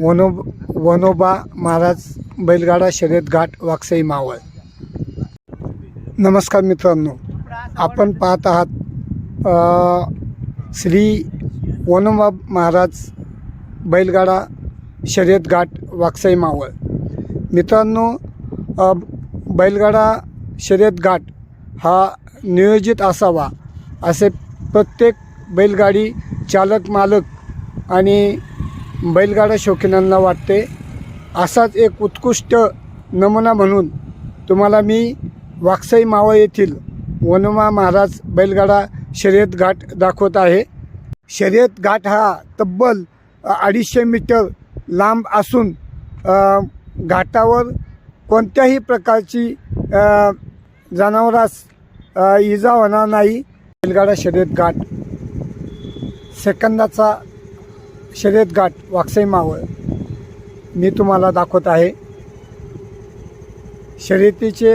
वनो वनोबा महाराज बैलगाडा शर्यत घाट वाकसाई मावळ. नमस्कार मित्रांनो आपण पाहत आहात श्री वनोबा महाराज बैलगाडा शर्यत घाट वाकसाई मावळ. मित्रांनो बैलगाडा शर्यत घाट हा नियोजित असावा असे प्रत्येक बैलगाडी चालक मालक आणि बैलगाडा शौकीनांना वाटते. असाच एक उत्कृष्ट नमुना म्हणून तुम्हाला मी वाकसाई मावळ येथील वनुमा महाराज बैलगाडा शर्यत घाट दाखवत आहे. शर्यत घाट हा तब्बल अडीचशे मीटर लांब असून घाटावर कोणत्याही प्रकारची जनावरास इजा होणार नाही. बैलगाडा शर्यत घाट सेकंदाचा शर्यत घाट वाकसाई मावळ. मी तुम्हाला दाखवत आहे. शर्यतीचे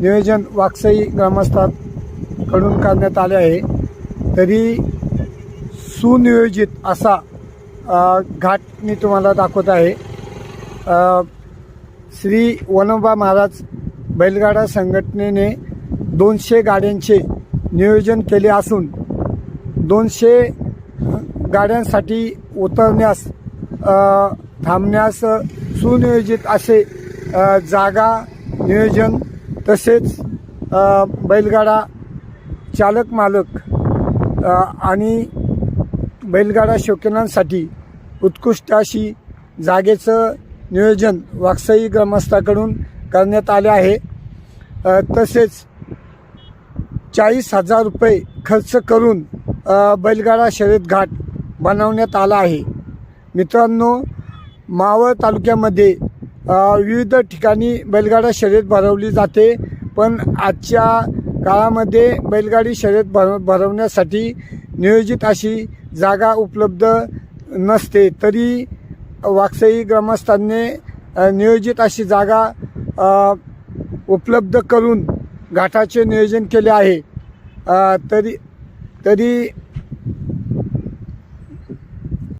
नियोजन वाकसाई ग्रामस्थांकडून करण्यात आले आहे. तरी सुनियोजित असा घाट मी तुम्हाला दाखवत आहे. श्री वनोबा महाराज बैलगाडा संघटनेने दोनशे गाड्यांचे नियोजन केले असून दोनशे गाड्यांसाठी उतरण्यास थांबण्यास सुनियोजित असे जागा नियोजन तसेच बैलगाडा चालक मालक आणि बैलगाडा शौकीनांसाठी उत्कृष्ट अशी जागेचं नियोजन वाकसाई ग्रामस्थाकडून करण्यात आले आहे. तसेच चाळीस हजार रुपये खर्च करून बैलगाडा शर्यत घाट बनवण्यात आला आहे. मित्रांनो मावळ तालुक्यामध्ये विविध ठिकाणी बैलगाडा शर्यत भरवली जाते. पण आजच्या काळामध्ये बैलगाडी शर्यत भर भरवण्यासाठी नियोजित अशी जागा उपलब्ध नसते. तरी वाकसई ग्रामस्थांनी नियोजित अशी जागा उपलब्ध करून घाटाचे नियोजन केले आहे. तरी तरी